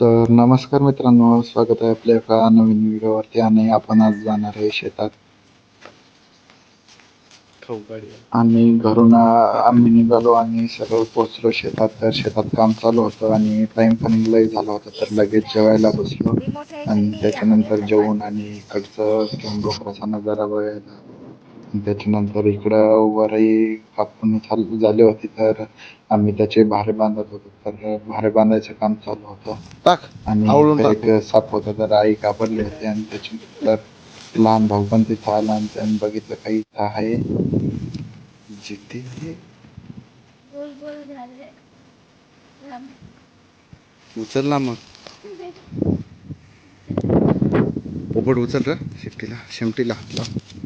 तर नमस्कार मित्रांनो स्वागत आहे आपल्या एका नवीन व्हिडिओवरती आणि आपण आज जाणार आहे शेतात. आणि घरून आम्ही निघालो आणि सरळ पोहोचलो शेतात. तर शेतात काम चालू होतं आणि टाइम पण लय झाला होता तर लगेच जेवायला बसलो. आणि त्याच्यानंतर जेवून आणि इकडचं डोंगराचा नजारा बघायला त्याच्यानंतर इकडं वरही कापून चालू झाली होती तर आम्ही त्याचे भारे बांधत होतो. तर भारे बांधायचं काम चालू होतं. टाक आणि आवळून इथे टाक. एक साप होता तर आई कापडली होती आणि त्याच्यानंतर लहान भाऊ पण तिथं आला आणि त्याने बघितलं काही इथं आहे. जिथे झाले. उचल ना मग. पोपट उचल र शेपटीला शेमटीला हात लाव.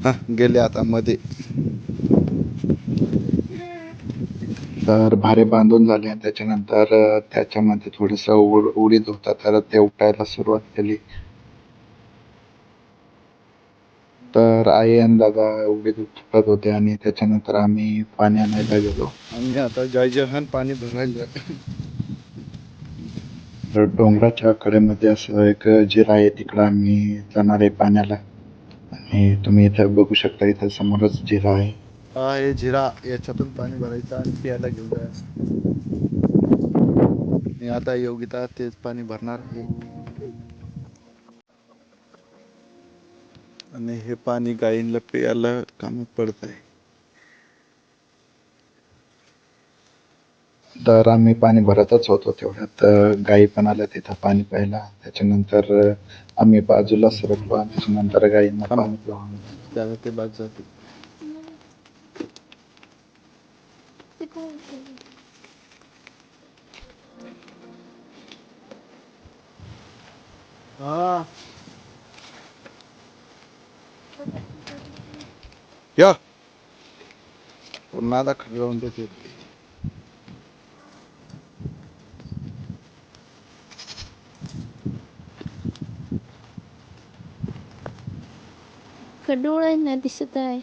हा गेले आता मध्ये. तर भारे बांधून झाले आणि त्याच्यानंतर त्याच्यामध्ये थोडस उड उडीद होता तर ते उठायला सुरुवात केली. तर आई आणि दादा उडीद उपटत होते आणि त्याच्यानंतर आम्ही पाणी आणायला गेलो. आम्ही आता जय जवान पाणी भरायला तर डोंगराच्या कडेमध्ये असं एक जिरा आहे तिकडं आम्ही जाणार आहे पाण्याला. हे तुम्ही इथं बघू शकता इथं समोरच जिरा आहे. हा हे जिरा याच्यातून पाणी भरायचं आणि प्यायला घेऊन जायचं. आणि आता योगिता तेच पाणी भरणार आणि हे पाणी गायींना प्यायला कामात पडत आहे तर आम्ही पाणी भरतच होतो तेवढ्यात. गाई पण आल्या तिथं पाणी प्यायला. त्याच्यानंतर आम्ही बाजूला सरकलो. आणि त्याच्यानंतर थांब. पाणी त्याला ते? हा. या. पुन्हा आता खरवून देते. डोळ्यांना दिसत आहे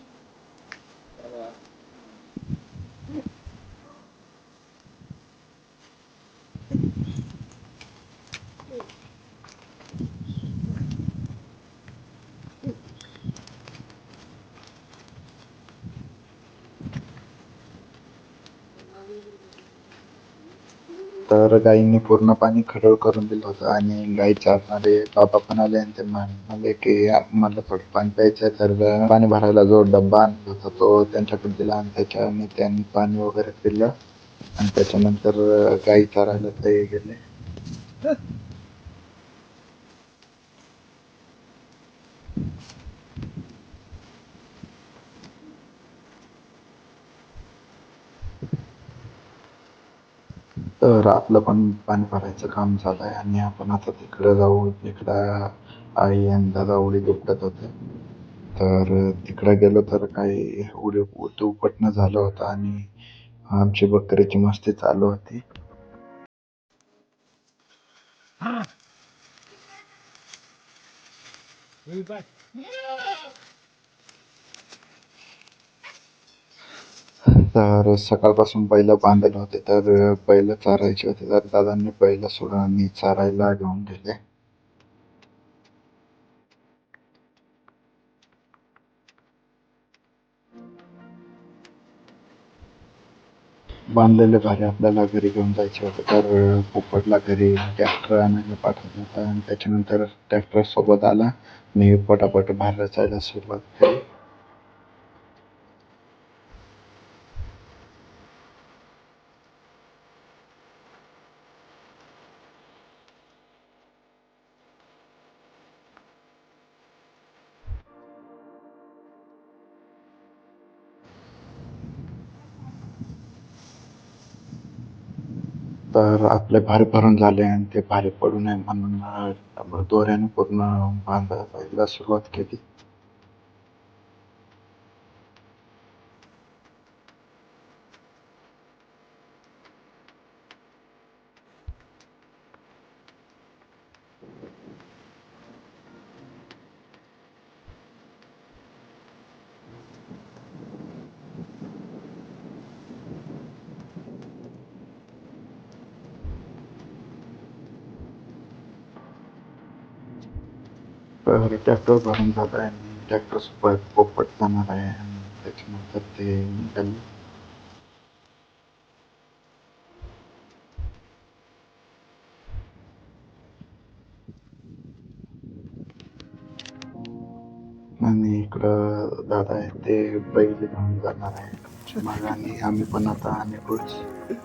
तर गाईंनी पूर्ण पाणी खडूळ करून दिलं होतं आणि गाई चारणारे बाबा पण आले आणि ते म्हणाले की मला थोडं पाणी प्यायचं आहे तर पाणी भरायला जो डब्बा आणला होता तो त्यांच्याकडे दिला आणि त्याच्याने त्यांनी पाणी वगैरे पिलं आणि त्याच्यानंतर गाई चारायला ते गेले. तर आपलं पण पाणी भरायचं काम झालं आहे आणि आपण आता तिकडं जाऊ तिकडं आई आणि दादा उडी दुपटत होते. तर तिकडं गेलो तर काही उडी उडी उपटणं झालं होतं आणि आमची बकरीची मस्ती चालू होती. तर सकाळपासून बैल बांधले होते तर बैल चारायचे होते. तर दादांनी बैल सोडून आणि चारायला घेऊन गेले. बांधलेले भारी आपल्याला घरी घेऊन जायचे होते. तर पोपटला घरी ट्रॅक्टर आणायला पाठवला होता आणि त्याच्यानंतर ट्रॅक्टर सोबत आला. मी पटापट बाहेर रचायला सुरुवात केली. तर आपले भारे भरून झाले आणि ते भारे पडू नये म्हणून दोऱ्याने पूर्ण बांधायला सुरुवात केली. ट्रॅक्टर भरून जात आहे आणि ट्रॅक्टर सोबत पोपट जाणार आहे. आणि त्याच्यानंतर ते निघाले. आणि इकडं दादा आहे ते बैल घेऊन जाणार आहे. मागं आणि आम्ही पण आता आणि पुढे